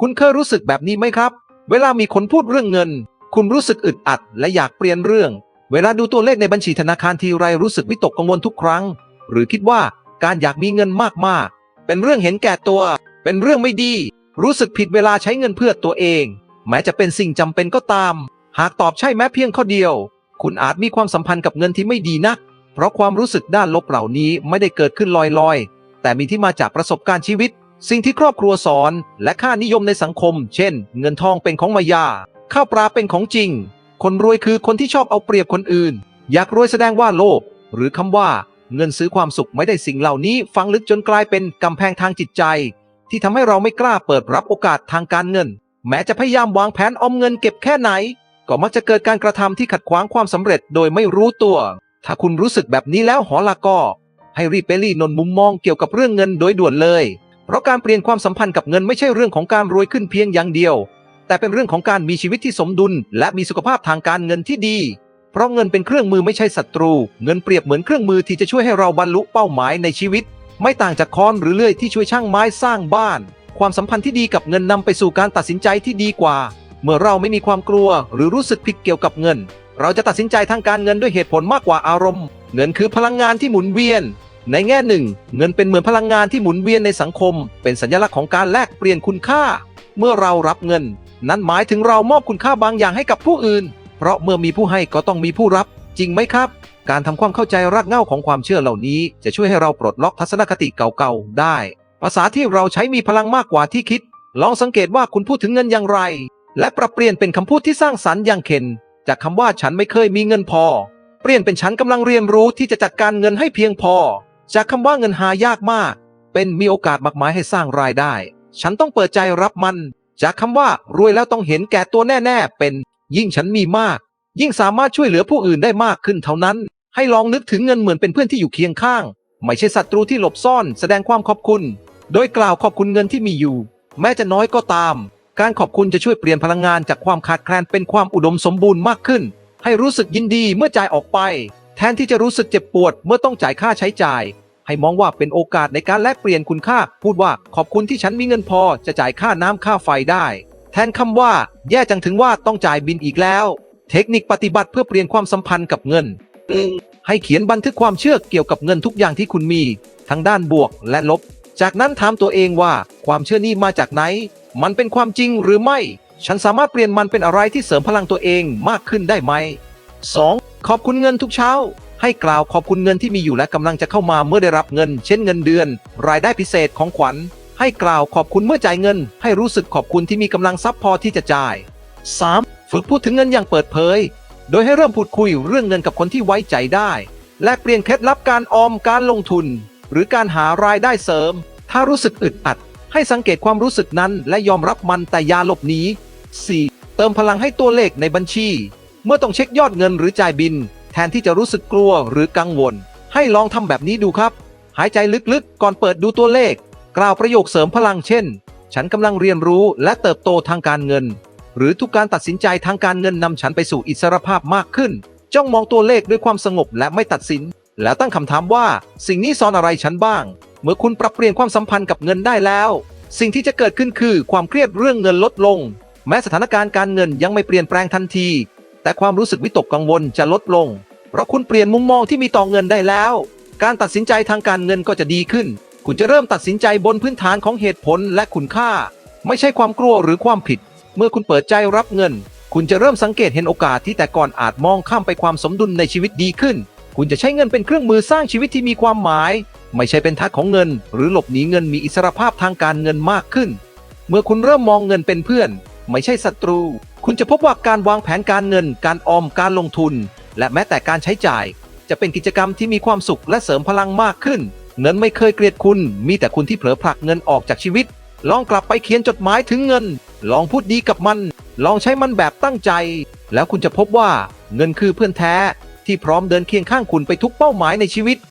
คุณเคยรู้สึกแบบนี้ไหมครับ เวลามีคนพูดเรื่องเงิน คุณรู้สึกอึดอัด และอยากเปลี่ยนเรื่อง เวลาดูตัวเลขในบัญชีธนาคารทีไรรู้สึกวิตกกังวลทุกครั้ง หรือคิดว่าการอยากมีเงินมากๆ เป็นเรื่องเห็นแก่ตัว เป็นเรื่องไม่ดี รู้สึกผิดเวลาใช้เงินเพื่อตัวเอง แม้จะเป็นสิ่งจำเป็นก็ตาม หากตอบใช่แม้เพียงข้อเดียว คุณอาจมีความสัมพันธ์กับเงินที่ไม่ดีนัก เพราะความรู้สึกด้านลบเหล่านี้ไม่ได้เกิดขึ้นลอยๆ แต่มีที่มาจากประสบการณ์ชีวิต สิ่งที่ครอบครัวสอนและค่านิยมในสังคม เช่น เงินทองเป็นของมายา ข้าวปลาเป็นของจริง คนรวยคือคนที่ชอบเอาเปรียบคนอื่น อยากรวยแสดงว่าโลภหรือคำว่า เงินซื้อความสุขไม่ได้สิ่งเหล่านี้ฝังลึกจนกลายเป็นกำแพงทางจิตใจ ที่ทำให้เราไม่กล้าเปิดรับโอกาสทางการเงิน แม้จะพยายามวางแผนออมเงินเก็บแค่ไหน ก็มักจะเกิดการกระทำที่ขัดขวางความสำเร็จโดยไม่รู้ตัว ถ้าคุณรู้สึกแบบนี้แล้วหอลาก็ ให้รีบไปรีนนมุมมองเกี่ยวกับเรื่องเงินโดยด่วนเลย เพราะการเปลี่ยนความสัมพันธ์กับเงินไม่ใช่เรื่องของการรวยขึ้นเพียงอย่างเดียว แต่เป็นเรื่องของการมีชีวิตที่สมดุล และมีสุขภาพทางการเงินที่ดี เพราะเงินเป็นเครื่องมือไม่ใช่ศัตรู เงินเปรียบเหมือนเครื่องมือที่จะช่วยให้เราบรรลุเป้าหมายในชีวิต ไม่ต่างจากค้อนหรือเลื่อยที่ช่วยช่างไม้สร้างบ้าน ความสัมพันธ์ที่ดีกับเงินนำไปสู่การตัดสินใจที่ดีกว่า เมื่อเราไม่มีความกลัว หรือรู้สึกผิดเกี่ยวกับเงิน เราจะตัดสินใจทางการเงินด้วยเหตุผลมากกว่าอารมณ์ เงินคือพลังงานที่หมุนเวียน ในแง่หนึ่ง เงินเป็นเหมือนพลังงานที่หมุนเวียนในสังคม เป็นสัญลักษณ์ของการแลกเปลี่ยนคุณค่า เมื่อเรารับเงิน นั่นหมายถึงเรามอบคุณค่าบางอย่างให้กับผู้อื่น เพราะเมื่อมีผู้ให้ก็ต้องมีผู้รับ จริงไหมครับ การทำความเข้าใจรากเหง้าของความเชื่อเหล่านี้ จะช่วยให้เราปลดล็อกทัศนคติเก่าๆได้ ภาษาที่เราใช้มีพลังมากกว่าที่คิด ลองสังเกตว่าคุณพูดถึงเงินอย่างไร และปรับเปลี่ยนเป็นคำพูดที่สร้างสรรค์อย่างเข็นจากคำว่าฉันไม่เคยมีเงินพอ เปลี่ยนเป็นฉันกำลังเรียนรู้ที่จะจัดการเงินให้เพียงพอ จากคำว่าเงินหายากมาก เป็นมีโอกาสมากมายให้สร้างรายได้ ฉันต้องเปิดใจรับมัน จากคำว่ารวยแล้วต้องเห็นแก่ตัวแน่ ๆ เป็น ยิ่งฉันมีมาก ยิ่งสามารถช่วยเหลือผู้อื่นได้มากขึ้นเท่านั้น ให้ลองนึกถึงเงินเหมือนเป็นเพื่อนที่อยู่เคียงข้าง ไม่ใช่ศัตรูที่หลบซ่อน แสดงความขอบคุณ โดยกล่าวขอบคุณเงินที่มีอยู่ แม้จะน้อยก็ตาม การขอบคุณจะช่วยเปลี่ยนพลังงานจากความขาดแคลนเป็นความอุดมสมบูรณ์มากขึ้น ให้รู้สึกยินดีเมื่อจ่ายออกไป แทนที่จะรู้สึกเจ็บปวดเมื่อต้องจ่ายค่าใช้จ่าย ให้มองว่าเป็นโอกาสในการแลกเปลี่ยนคุณค่า พูดว่าขอบคุณที่ฉันมีเงินพอจะจ่ายค่าน้ำค่าไฟได้ แทนคำว่า แย่จังถึงว่าต้องจ่ายบินอีกแล้ว เทคนิคปฏิบัติเพื่อเปลี่ยนความสัมพันธ์กับเงิน 1. ให้เขียนบันทึกความเชื่อเกี่ยวกับเงินทุกอย่างที่คุณมี ทั้งด้านบวกและลบ จากนั้นถามตัวเองว่า ความเชื่อนี้มาจากไหน มันเป็นความจริงหรือไม่ ฉันสามารถเปลี่ยนมันเป็นอะไรที่เสริมพลังตัวเองมากขึ้นได้ไหม 2. ขอบคุณเงินทุกเช้า ให้กล่าวขอบคุณเงินที่มีอยู่และกำลังจะเข้ามาเมื่อได้รับเงิน เช่นเงินเดือน รายได้พิเศษของขวัญ ให้กล่าวขอบคุณเมื่อจ่ายเงิน ให้รู้สึกขอบคุณที่มีกำลังทรัพย์พอที่จะจ่าย 3. ฝึกพูดถึงเงินอย่างเปิดเผย โดยให้เริ่มพูดคุยเรื่องเงินกับคนที่ไว้ใจได้ และเปลี่ยนเคล็ดลับการออมการลงทุน หรือการหารายได้เสริม ถ้ารู้สึกอึดอัด ให้สังเกตความรู้สึกนั้น และยอมรับมันแต่อยาหลบหนี 4. เติมพลังให้ตัวเลขในบัญชี เมื่อต้องเช็คยอดเงินหรือจ่ายบิน ทนที่จะรู้สึกกลัวหรือกังวล ให้ลองทำแบบนี้ดูครับ หายใจลึกๆ ก่อนเปิดดูตัวเลข กล่าวประโยคเสริมพลังเช่น ฉันกำลังเรียนรู้และเติบโตทางการเงิน หรือทุกการตัดสินใจทางการเงินนำฉันไปสู่อิสรภาพมากขึ้น จ้องมองตัวเลขด้วยความสงบและไม่ตัดสิน แล้วตั้งคำถามว่า สิ่งนี้สอนอะไรฉันบ้าง เมื่อคุณปรับเปลี่ยนความสัมพันธ์กับเงินได้แล้ว สิ่งที่จะเกิดขึ้นคือความเครียดเรื่องเงินลดลง แม้สถานการณ์การเงินยังไม่เปลี่ยนแปลงทันที แต่ความรู้สึกวิตกกังวลจะลดลง เพราะคุณเปลี่ยนมุมมองที่มีต่อเงินได้แล้ว การตัดสินใจทางการเงินก็จะดีขึ้น คุณจะเริ่มตัดสินใจบนพื้นฐานของเหตุผลและคุณค่า ไม่ใช่ความกลัวหรือความผิด เมื่อคุณเปิดใจรับเงิน คุณจะเริ่มสังเกตเห็นโอกาสที่แต่ก่อนอาจมองข้ามไปความสมดุลในชีวิตดีขึ้น คุณจะใช้เงินเป็นเครื่องมือสร้างชีวิตที่มีความหมาย ไม่ใช่เป็นทักของเงิน หรือหลบหนีเงินมีอิสรภาพทางการเงินมากขึ้น เมื่อคุณเริ่มมองเงินเป็นเพื่อน ไม่ใช่ศัตรู คุณจะพบว่าการวางแผนการเงิน การออม การลงทุน และแม้แต่การใช้จ่าย จะเป็นกิจกรรมที่มีความสุขและเสริมพลังมากขึ้น เงินไม่เคยเกลียดคุณ มีแต่คุณที่เผลอผลักเงินออกจากชีวิต ลองกลับไปเขียนจดหมายถึงเงิน ลองพูดดีกับมัน ลองใช้มันแบบตั้งใจ แล้วคุณจะพบว่าเงินคือเพื่อนแท้ ที่พร้อมเดินเคียงข้างคุณไปทุกเป้าหมายในชีวิต